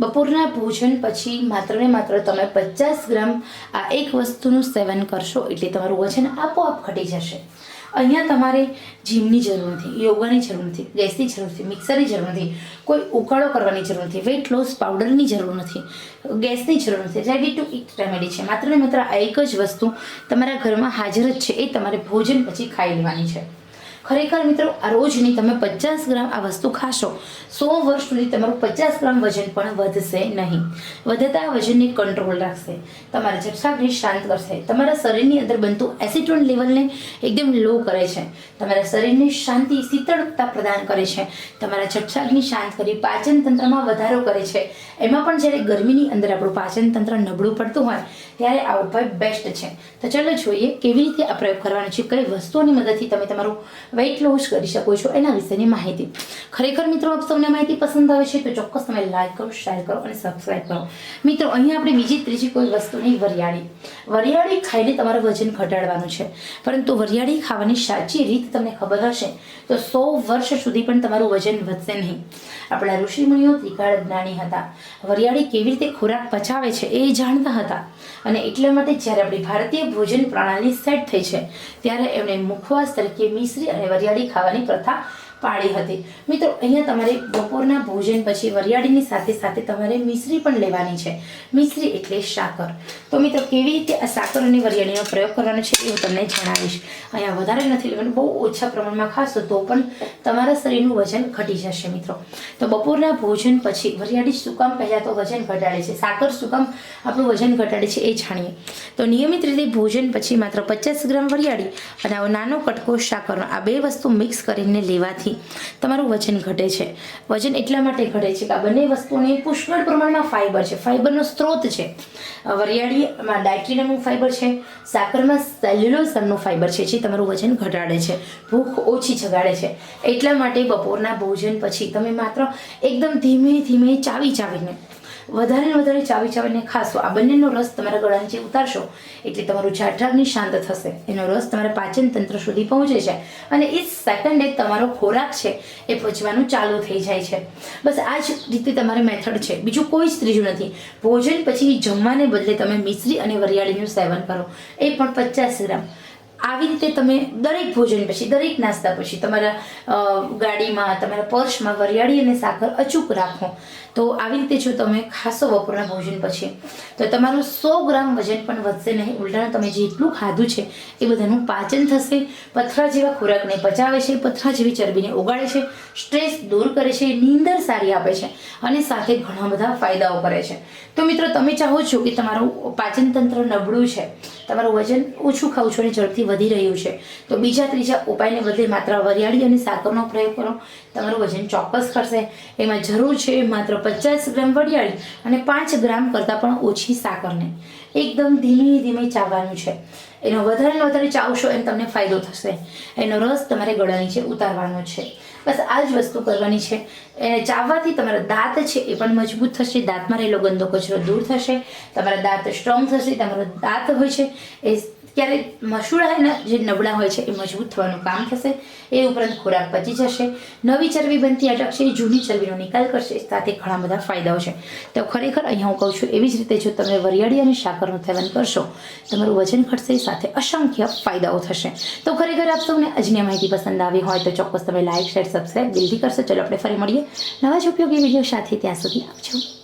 બપોરના ભોજન પછી માત્ર ને માત્ર તમે પચાસ ગ્રામ આ એક વસ્તુનું સેવન કરશો એટલે તમારું વજન આપોઆપ ઘટી જશે. અહીંયા તમારે જીમની જરૂર નથી, યોગાની જરૂર નથી, ગેસની જરૂર નથી, મિક્સરની જરૂર નથી, કોઈ ઉકાળો કરવાની જરૂર નથી વેઇટ લોસ પાવડરની જરૂર નથી, ગેસની જરૂર નથી. રેડી ટુ ઇટ રેમેડી છે. માત્ર ને માત્ર આ એક જ વસ્તુ તમારા ઘરમાં હાજર જ છે, એ તમારે ભોજન પછી ખાઈ લેવાની છે. ખરેખર મિત્રો, આ રોજની તમે પચાસ ગ્રામ આ વસ્તુ ખાશો. સો વર્ષ સુધી તમારું પચાસ ગ્રામ વજન પણ વધશે નહીં. વધતા વજનને કંટ્રોલ રાખશે. તમારા જઠરાગ્નિ શાંત કરશે. તમારા શરીરની અંદર બનતું એસિટોન લેવલને એકદમ લો કરે છે. તમારા શરીરને શાંતિ, શીતળતા પ્રદાન કરે છે. તમારા જઠરાગ્નિ શાંત કરી પાચન તંત્રમાં વધારો કરે છે. એમાં પણ જ્યારે ગરમીની અંદર આપણું પાચન તંત્ર નબળું પડતું હોય, ત્યારે આ ઉપાય બેસ્ટ છે. તો ચાલો જોઈએ કેવી રીતે આ પ્રયોગ કરવાનો છે, કઈ વસ્તુઓની મદદથી તમે તમારું વેઇટ લોસ કરી શકો છો એના વિશેની માહિતી. ખરેખર મિત્રો, આપ સૌને માહિતી પસંદ આવે છે તો ચોક્કસ તમે લાઈક કરો શેર કરો અને સબસ્ક્રાઈબ કરો. મિત્રો અહીંયા આપણે બીજી ત્રીજી કોઈ વસ્તુ નહીં વરિયાળી. વરિયાળી ખાઈને તમારું વજન ઘટાડવાનું છે. પરંતુ વરિયાળી ખાવાની સાચી રીત તમને ખબર હશે તો સો વર્ષ સુધી પણ તમારું વજન વધશે નહીં. આપણા ઋષિમુનિઓ ત્રિકાળ જ્ઞાની હતા. વરિયાળી કેવી રીતે ખોરાક પચાવે છે એ જાણતા હતા. અને એટલા માટે જ્યારે આપણી ભારતીય ભોજન પ્રણાલી સેટ થઈ છે, ત્યારે એમણે મુખવાસ તરીકે મિશ્રી અને વરિયાળી ખાવાની પ્રથા પાડી હતી. મિત્રો, અહીંયા તમારે બપોરના ભોજન પછી વરિયાળીની સાથે સાથે તમારે મિશ્રી પણ લેવાની છે. મિશ્રી એટલે સાકર. તો મિત્રો, કેવી રીતે આ સાકર અને વરિયાળીનો પ્રયોગ કરવાનો છે એ હું તમને જણાવીશ. અહીંયા વધારે નથી લેવાનું, બહુ ઓછા પ્રમાણમાં ખાશો તો પણ તમારા શરીરનું વજન ઘટી જશે, મિત્રો. તો બપોરના ભોજન પછી વરિયાળી સુકામ કામ પહેલાં તો વજન ઘટાડે છે. સાકર સુકામ આપણું વજન ઘટાડે છે એ જાણીએ. તો નિયમિત રીતે ભોજન પછી માત્ર પચાસ ગ્રામ વરિયાળી અને નાનો કટકો સાકરનો આ બે વસ્તુ મિક્સ કરીને લેવાથી તમારું વજન ઘટે છે. વજન એટલા માટે ઘટે છે કે આ બંને વસ્તુઓને પુષ્કળ પ્રમાણમાં ફાઇબર છે. ફાઇબરનો સ્ત્રોત છે. વરિયાળીમાં ડાયટ્રીનમનું ફાઇબર છે. સાકરમાં સેલ્યુલોઝ નામનું ફાઇબર છે. જે તમારું વજન ઘટાડે છે. ભૂખ ઓછી જગાડે છે. એટલા માટે બપોરના ભોજન પછી તમે માત્ર એકદમ ધીમે ધીમે ચાવી ચાવીને વધારે ને વધારે ચાવી ચાવીને ખાશો. આ બંનેનો રસ તમારા ગળા નીચે ઉતારશો. એટલે તમારું જાઠરાગ્નિ શાંત થશે. એનો રસ તમારા પાચન તંત્ર સુધી પહોંચે છે. અને એ સેકન્ડે તમારો ખોરાક છે એ પચવાનું ચાલુ થઈ જાય છે. બસ આ જ રીતે તમારી મેથડ છે. બીજું કોઈ જ ત્રીજું નથી. ભોજન પછી જમવાને બદલે તમે મિશ્રી અને વરિયાળીનું સેવન કરો. એ પણ પચાસ ગ્રામ. આવી રીતે તમે દરેક ભોજન પછી, દરેક નાસ્તા પછી તમારા ગાડીમાં, તમારા પર્સમાં વરિયાળી અને સાકર અચૂક રાખો. તો આવી રીતે જો તમે ખાસો બપોરના ભોજન પછી, તો તમારું સો ગ્રામ વજન પણ વધશે નહીં. ઉલટાનું તમે જેટલું ખાધું છે, એ બધાનું પાચન થશે. પથરા જેવા ખોરાકને પચાવે છે, પથરા જેવી ચરબીને ઓગાળે છે, સ્ટ્રેસ દૂર કરે છે, નીંદર સારી આપે છે અને સાથે ઘણા બધા ફાયદાઓ કરે છે. તો મિત્રો, તમે ચાહો છો કે તમારું પાચન તંત્ર નબળું છે, તમારું વજન ઓછું ખાવ છો અને ઝડપથી વધી રહ્યું છે. તો બીજા ત્રીજા ઉપાયને બદલે માત્ર વરિયાળી અને સાકરનો પ્રયોગ કરો. તમારું વજન ચોક્કસ કરશે એમાં જરૂર છે માત્ર પચાસ ગ્રામ વરિયાળી અને પાંચ ગ્રામ કરતાં પણ ઓછી સાકરને. એકદમ ધીમે ધીમે ચાવવાનું છે. એનો વધારે ને વધારે ચાવશો એમ તમને ફાયદો થશે. એનો રસ તમારે ગળા નીચે ઉતારવાનો છે. બસ આ જ વસ્તુ કરવાની છે. એને ચાવવાથી તમારા દાંત છે એ પણ મજબૂત થશે. દાંતમાં રહેલો ગંદો કચરો દૂર થશે. તમારા દાંત સ્ટ્રોંગ થશે. તમારો દાંત હોય છે એ ક્યારે મસૂડાના જે નબળા હોય છે એ મજબૂત થવાનું કામ થશે. એ ઉપરાંત ખોરાક પચી જશે. નવી ચરબી બનતી અટકશે, જૂની ચરબીનો નિકાલ કરશે, સાથે ઘણા બધા ફાયદાઓ છે. તો ખરેખર અહીંયા હું કહું છું, એવી જ રીતે જો તમે વરિયાળી અને સાકરનું સેવન કરશો, તમારું વજન ઘટશે, સાથે અસંખ્ય ફાયદાઓ થશે. તો ખરેખર આપ સૌને આજની માહિતી પસંદ આવી હોય તો ચોક્કસ તમે લાઇક શેર સબસ્ક્રાઈબ દિલથી કરશો. ચલો, આપણે ફરી મળીએ. નવા જ ઉપયોગી વીડિયો સાથે ત્યાં સુધી આવજો.